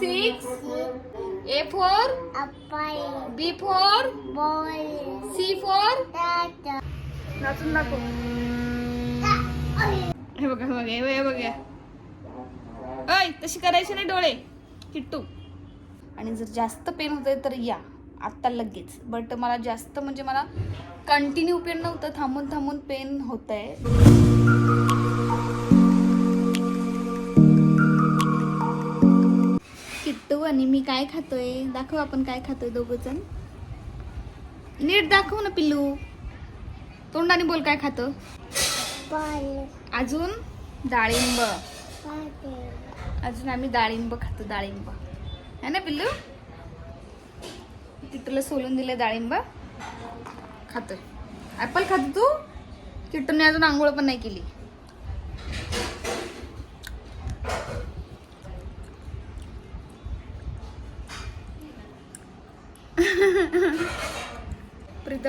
Six A four B four C four. नाचून दाखव. हे बघा हे बघा हे बघा, हे बघा. अय तशी करायची नाही डोळे. किट्टू. आणि जर जास्त पेन होतंय तर या. आत्ता लगेच. बट मला जास्त म्हणजे मला कंटिन्यू पेन नव्हतं. थांबून थांबून पेन होत आहे आणि मी काय खातोय? दाखव आपण काय खातोय दोघं जण नीट दाखव ना पिल्लू. तोंडाने बोल काय खातो. अजून? डाळिंब. अजून आम्ही डाळिंब खातो डाळिंब. है ना पिल्लू? किट्टूला सोलून दिलं डाळिंब. खातोय. ऍपल खातो तू? किट्टूने अजून आंघोळ पण नाही केली.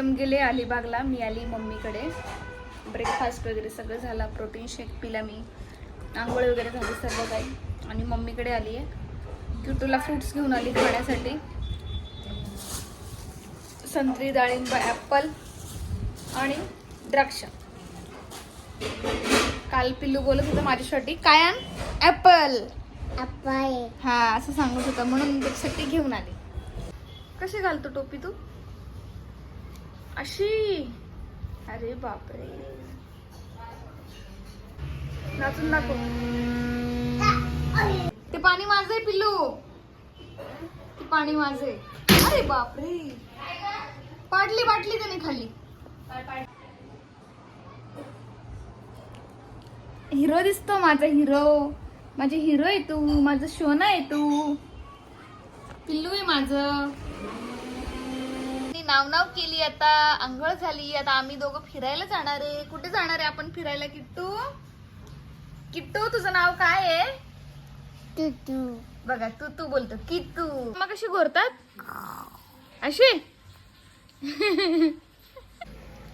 प्रीतम गेले अलिबागला मी आली मम्मीकडे. ब्रेकफास्ट वगैरे सगळं झालं प्रोटीन शेक पिला मी. आंघोळ वगैरे झाली सर्व काही. आणि मम्मीकडे आली आहे. किटूला फ्रुट्स घेऊन आली खाण्यासाठी. संत्री डाळिंब ॲपल आणि द्राक्ष. काल पिल्लू बोलत होतं माझ्यासाठी काय आण ॲपल हा असं सांगत होता. म्हणून त्याच्यासाठी घेऊन आली. कशी घालतो टोपी तू? अशी. अरे बापरे. नाचून दाखव. ते पाणी माझे पिल्लू. ते पाणी माझे अरे बापरे. पाडली बाटली त्याने खाली हिरो दिसतो माझा हिरो. माझे हिरो आहे तू माझं शोना आहे तू. पिल्लू आहे माझं. ती नाव नाव केली आता आंघोळ झाली आता आम्ही दोघं फिरायला जाणार आहे. कुठे जाणार आहे आपण फिरायला किट्टू? किट्टू तुझं नाव काय आहे? बघा तू तू बोलतो. किट्टू. मग कशी घोरतात? अशी?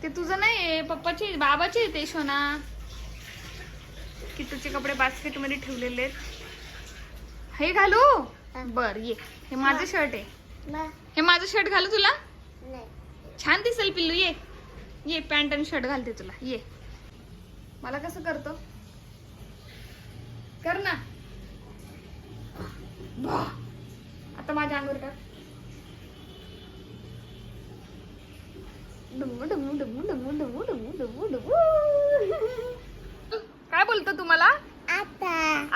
ते तुझं नाही पप्पाचे बाबाचे आहे ते शोना. किट्टूचे कपडे बास्केटमध्ये ठेवलेले आहेत. हे घालू? बर ये. हे माझं शर्ट आहे. हे माझं शर्ट घालू तुला? छान दिसेल पिल्लू ये. ये पॅन्ट आणि शर्ट घालते तुला. ये. मला कसं करतो? कर ना. आता माझ्या अंगावर टाक. काय बोलतो तुम्हाला आता.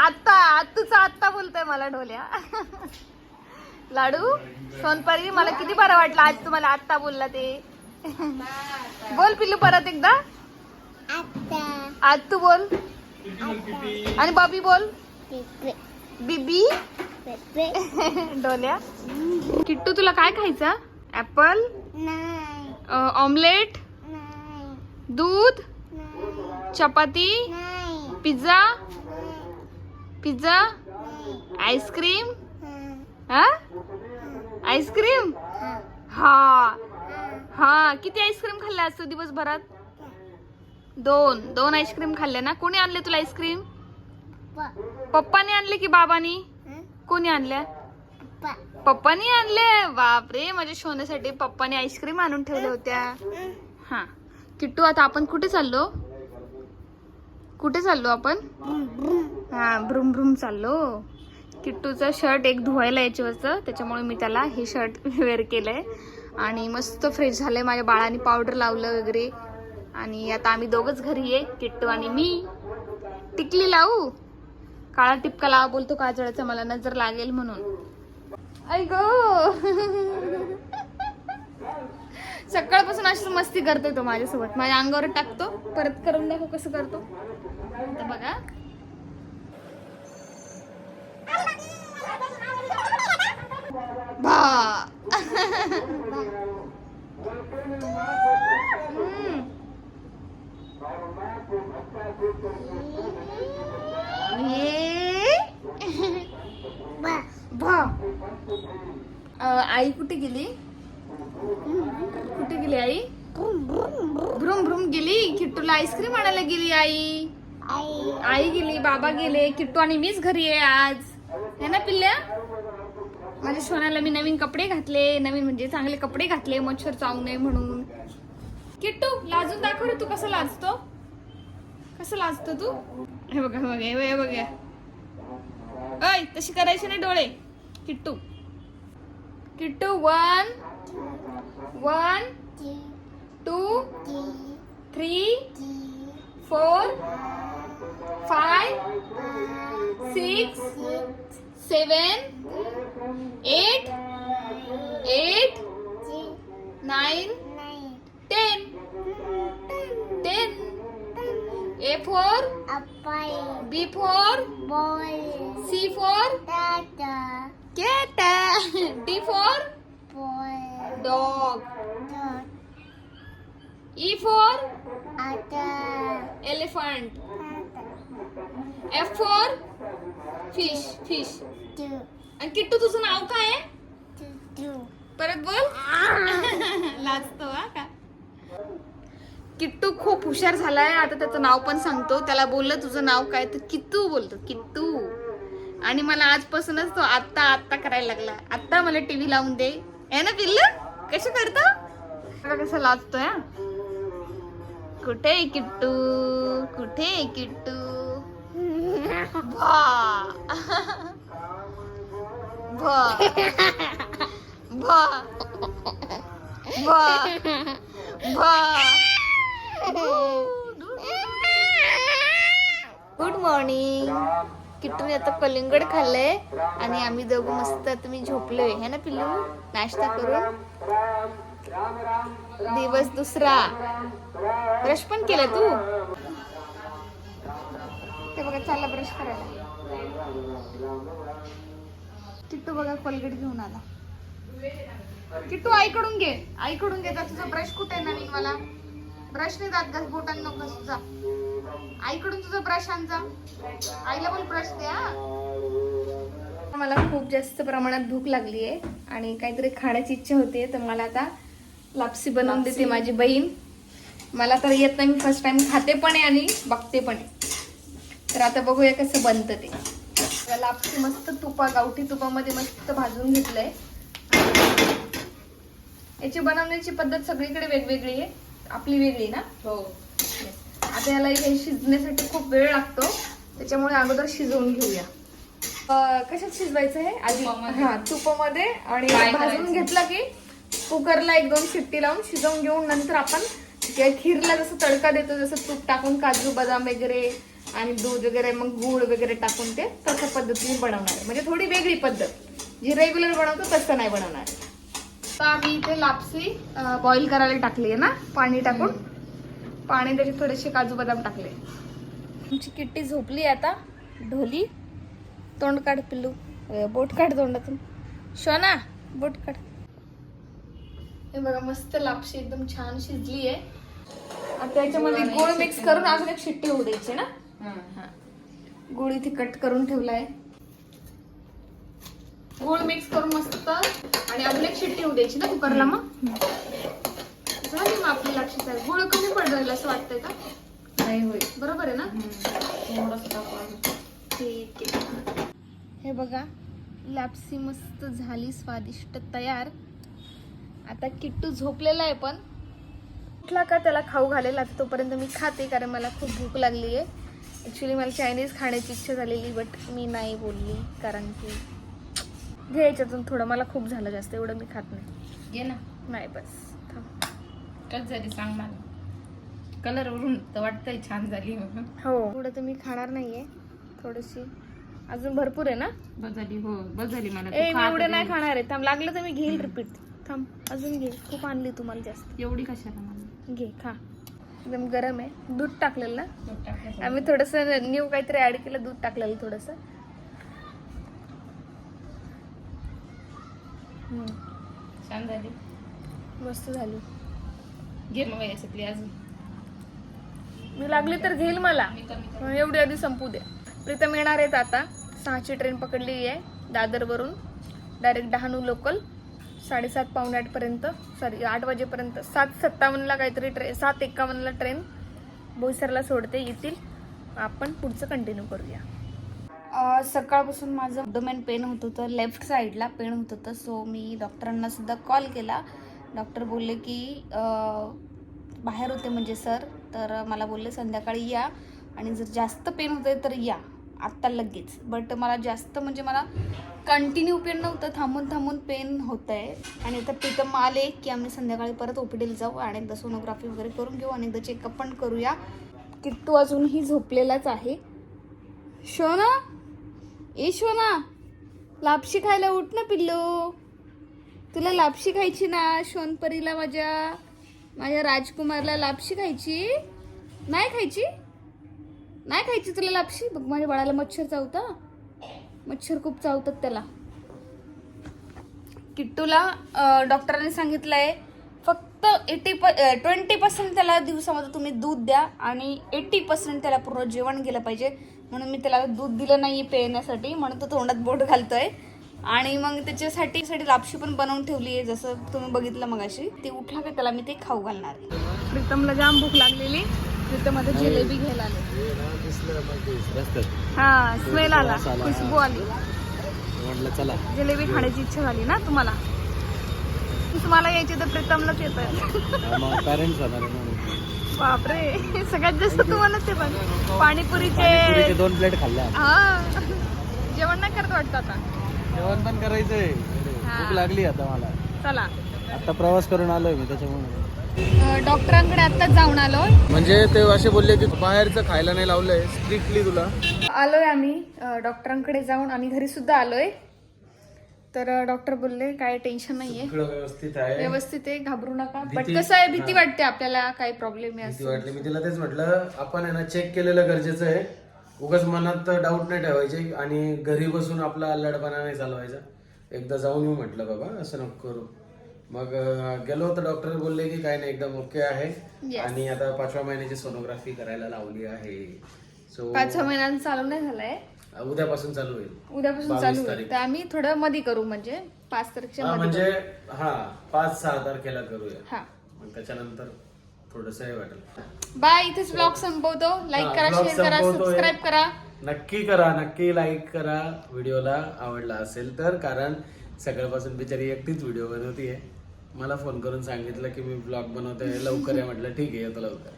आत्ता आत्ताचा आत्ता बोलतोय मला ढोल्या. लाडू? सोनपरी मला किती बरं वाटलं आज तुम्हाला आत्ता बोलला ते. बोल पिल्लू परत एकदा. आज तू बोल. आणि बॉबी बोल. बीबी. डोल्या. किट्टू तुला काय खायचं? Apple omelette? दूध? चपाती? पिझ्झा? पिझ्झा? Ice cream? हा? Ice cream? हा. हा किती आईस्क्रीम खाल्ल्या आज तू दिवसभरात? दोन. दोन आईस्क्रीम खाल्ले ना? कोणी आणले तुला आईस्क्रीम? पप्पाने आणले की बाबानी? कोणी आणल्या? पप्पानी आणले? बापरे माझ्या शोण्यासाठी पप्पाने आईस्क्रीम आणून ठेवल्या होत्या. हा. किट्टू आता आपण कुठे चाललो? कुठे चाललो आपण? हा भ्रुम भ्रुम चाललो. किट्टूचं शर्ट एक धुवायला यायचं होतं. त्याच्यामुळे मी त्याला हे शर्ट वेअर केलंय. आणि मस्त फ्रेश झालंय. माझ्या बाळाने पावडर लावलं वगैरे. आणि आता आम्ही दोघंच घरी आहे किट्टू आणि मी. टिकली लावू? काळा टिपका लावा बोलतो काजळाचा. मला नजर लागेल म्हणून. ऐ गो! सकाळपासून अशीच मस्ती करतोय तो माझ्यासोबत. माझ्या अंगावर टाकतो. परत करून दाखव कसं करतो. आता बघा. भा. आई कुठे गेली? कुठे गेली आई? भ्रुम भ्रुम गेली? किट्टूला आईस्क्रीम आणायला गेली आई. आई. गेली बाबा गेले. किट्टू आणि मीच घरी आहे आज. है ना पिल्ल्या? माझ्या सोन्याला मी नवीन कपडे घातले नवीन म्हणजे चांगले कपडे घातले मच्छर चावू नये म्हणून. किट्टू लाजून दाखव रे तू कसं लाजतो. कसं लाजतो तू? हे बघा हे बघा हे बघा, हे बघा ऐ तशी करायची नाही डोळे. Kittu. Kittu one. One. Two. Three. Four. Five. Six. seven, eight, eight, nine, ten, ten. A for apple. B for ball. C for tata. Cat. D for. Dog. Dog. E for elephant. F for fish fish आणि किट्टू तुझं नाव काय आहे? परत बोल. लाजतो हा का? किट्टू खूप हुशार झालाय. आता त्याचं नाव पण सांगतो. त्याला बोललं तुझं नाव काय? तर किट्टू बोलतो किट्टू. आणि मला आजपासूनच तो आत्ता आत्ता करायला लागला. आत्ता मला टीव्ही लावून दे. आहे ना पिल्लू कसं करतो? कसं लाजतोय हा. कुठे आहे किट्टू? कुठे आहे किट्टू? गुड मॉर्निंग किटून आता कलिंगड खाल्लंय आणि आम्ही दोघं मस्त आता मी झोपलोय. है ना पिल्लू? नाश्ता करून. दिवस दुसरा. ब्रश पण केला तू? ते बघा चालला ब्रश करायला. किट्टू बघा कोलगेट घेऊन आला. किट्टू आईकडून घे. आईकडून घे तुझा ब्रश कुठे आहे नवीन मला ब्रश नाही जात घास बोटाने नको घास, जा. आईकडून तुझा ब्रश आण जा. आईला पण ब्रश द्या मला खूप जास्त प्रमाणात भूक लागली आहे आणि काहीतरी खाण्याची इच्छा होते तर मला आता लापसी बनवून देते माझी बहीण. मला तर येत नाही मी फर्स्ट टाइम खाते पण आहे आणि बघते पण आहे. तर आता बघूया कसं बनतं ते. लापसी मस्त तुपा गावठी तुपामध्ये मस्त भाजून घेतलंय. याची बनवण्याची पद्धत सगळीकडे वेगवेगळी आहे. आपली वेगळी ना? हो. आता याला हे शिजण्यासाठी खूप वेळ लागतो. त्याच्यामुळे अगोदर शिजवून घेऊया. कशात शिजवायचं आहे आधी. हा तुपामध्ये. आणि भाजून. घेतला की कुकरला एक दोन शिट्टी लावून शिजवून घेऊन नंतर आपण खीरला जसं तडका देतो जसं तूप टाकून काजू बदाम वगैरे आणि दूध वगैरे मग गूळ वगैरे टाकून ते तशा पद्धतीने बनवणार. आहे म्हणजे थोडी वेगळी पद्धत. जी रेग्युलर बनवतो तसं नाही बनवणार. तर आम्ही इथे लापसी बॉईल करायला टाकली आहे ना पाणी टाकून. पाणी त्याचे थोडेसे काजू बदाम टाकले. आमची किट्टी झोपली आता. ढोली. तोंड काढ पिल्लू. बोट काढ तोंडातून. शोना बोट काढ. हे बघा मस्त लापशी एकदम छान शिजली आहे. आता याच्यामध्ये गोळ मिक्स करून अजून एक शिट्टी होऊ द्यायची ना? हा. गुळ इथे कट करून ठेवलाय. गुळ मिक्स करून मस्त आणि एक शिट्टी होऊ द्यायची ना कुकरला मग? झाली मग आपली लापशी तयार गुळ कमी पडलं असं वाटतंय का? नाही होईल बरोबर आहे ना. ठीक आहे. हे बघा लापसी मस्त झाली स्वादिष्ट तयार. आता किट्टू झोपलेला आहे पण. उठला का त्याला खाऊ घालेल आता तोपर्यंत मी खाते कारण मला खूप भूक लागली आहे ॲक्च्युली मला चायनीज खाण्याची इच्छा झालेली बट मी नाही बोलली कारण की घ्यायच्यातून थोडं. मला खूप झालं जास्त एवढं मी खात नाही. घे ना. नाही बस. कच झाली सांग मला. कलर वरून तर वाटतंय छान झाली. हो. एवढं तर मी खाणार नाहीये. थोडीशी. अजून भरपूर आहे ना? बस झाली हो. बस झाली मला. ए मी एवढं नाही. खाणार आहे. थांब लागलं तर मी घेईल रिपीट थांब अजून घे. खूप आणली तुम्हाला जास्त. एवढी कशाला घे खा. एकदम गरम आहे. दूध टाकलेलं ना. आम्ही थोडंसं न्यू काहीतरी ऍड केलं दूध टाकलेलं थोडंसं. छान झाली. मस्त झाली. घे मग याच्यातली अजून. मी लागली तर घेईल मला. एवढी आधी संपू दे. प्रीतम येणार आहेत आता. सहाची ट्रेन पकडलेली आहे दादरवरून. डायरेक्ट डहाणू लोकल साडेसात पावणे आठपर्यंत सॉरी आठ वाजेपर्यंत. सात सत्तावन्नला काहीतरी ट्रेन सात एक्कावन्नला ट्रेन बोईसरला सोडते येतील. आपण पुढचं कंटिन्यू करूया. सकाळपासून माझं ॲबडोमेन पेन होत होतं. लेफ्ट साईडला पेन होत होतं. सो मी डॉक्टरांना सुद्धा कॉल केला. डॉक्टर बोलले की बाहेर होते म्हणजे सर तर मला बोलले संध्याकाळी या. आणि जर जास्त पेन होते तर या. आत्ता लगेच. बट मला जास्त म्हणजे मला कंटिन्यू पेन नव्हतं थांबून थांबून पेन होत आहे आणि आता प्रीतम आले की आम्ही संध्याकाळी परत ओपीडीला जाऊ आणि एकदा सोनोग्राफी वगैरे करून घेऊ आणि एकदा चेकअप पण करूया. की तू अजूनही झोपलेलाच आहे. शोना? ए शोना? लापशी खायला उठ ना पिल्लू. तुला लापशी खायची ना शोनपरीला माझ्या माझ्या राजकुमारला लापशी खायची? नाही खायची? नाही खायची तुला लापशी? बघ माझ्या बाळाला मच्छर चावता. मच्छर खूप चावतात त्याला. किट्टूला डॉक्टरांनी सांगितलंय फक्त एटी प ट्वेंटी पर्सेंट त्याला दिवसामध्ये तुम्ही दूध द्या आणि एटी पर्सेंट त्याला पूर्ण जेवण गेलं पाहिजे. म्हणून मी त्याला दूध दिलं नाही पिण्यासाठी म्हणून तो तोंडात बोट घालतोय. आणि मग त्याच्यासाठी साठी लापशी पण बनवून ठेवली आहे जसं तुम्ही बघितलं मगाशी. ते उठला की त्याला मी ते खाऊ घालणार आहे. प्रीतमला जाम भूक लागलेली. प्रीतममध्ये जिलेबी घ्यायला आले. हा स्मेल आला खुशबू आली. म्हटलं चला. जिलेबी खाण्याची इच्छा झाली ना तुम्हाला? तुम्हाला यायची तर प्रीतमलाच येत. मग पॅरेंट्स जाणार आहे ना. बापरे सगळ्यात जास्त तुम्हालाच ते पण. पाणीपुरीचे पाणीपुरीचे दोन प्लेट खाल्ल्या हा. जेवण नाही करत वाटतं आता. जेवण पण करायचंय. हा. भूक लागली आता मला. चला. आता प्रवास करून आलोय मी त्याच्यामुळे. डॉक्टरांकडे आत्ताच जाऊन आलो म्हणजे ते असे बोलले की बाहेरचं खायला नाही लावलंय स्ट्रिक्टली तुला. आलोय आम्ही डॉक्टरांकडे जाऊन आणि घरी सुद्धा आलोय. तर डॉक्टर बोलले काय टेन्शन नाहीये. सगळं व्यवस्थित आहे. व्यवस्थित आहे घाबरू नका. बट कसं आहे भीती वाटते आपल्याला काही प्रॉब्लेम आहे वाटली मी तिला तेच म्हटलं आपण आहे ना चेक केलेलं गरजेचं आहे. उगाच मनात डाऊट नाही ठेवायचे आणि घरी बसून आपला अल्लडपणा नाही चालवायचा. एकदा जाऊन येऊ म्हटलं बाबा असं नको करू. मग गेलो तर डॉक्टर बोलले की काय नाही एकदम ओके आहे. आणि आता पाचव्या महिन्याची सोनोग्राफी करायला लावली आहे. सो पाच सहा महिन्यांचा चालू नाही झालाय? उद्यापासून चालू होईल. उद्यापासून चालू होईल. तर आम्ही थोडं मध्ये करू म्हणजे पाच तारखेच्या हा, म्हणजे हा पाच सहा तारखेला करूया. हा. मग त्याच्यानंतर थोडस हे वाटेल. बाय इथेच ब्लॉग संपवतो. लाईक करा शेअर करा. सबस्क्राईब करा. नक्की करा नक्की लाईक करा. व्हिडिओला आवडला असेल तर कारण सकाळपासून बिचारी एकटीच व्हिडिओ बनवतीये. मला फोन करून सांगितलं की मी ब्लॉग बनवते लवकर आहे म्हटलं ठीक आहे येतो लवकर.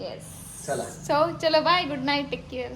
येस चला. सो चलो bye good night take care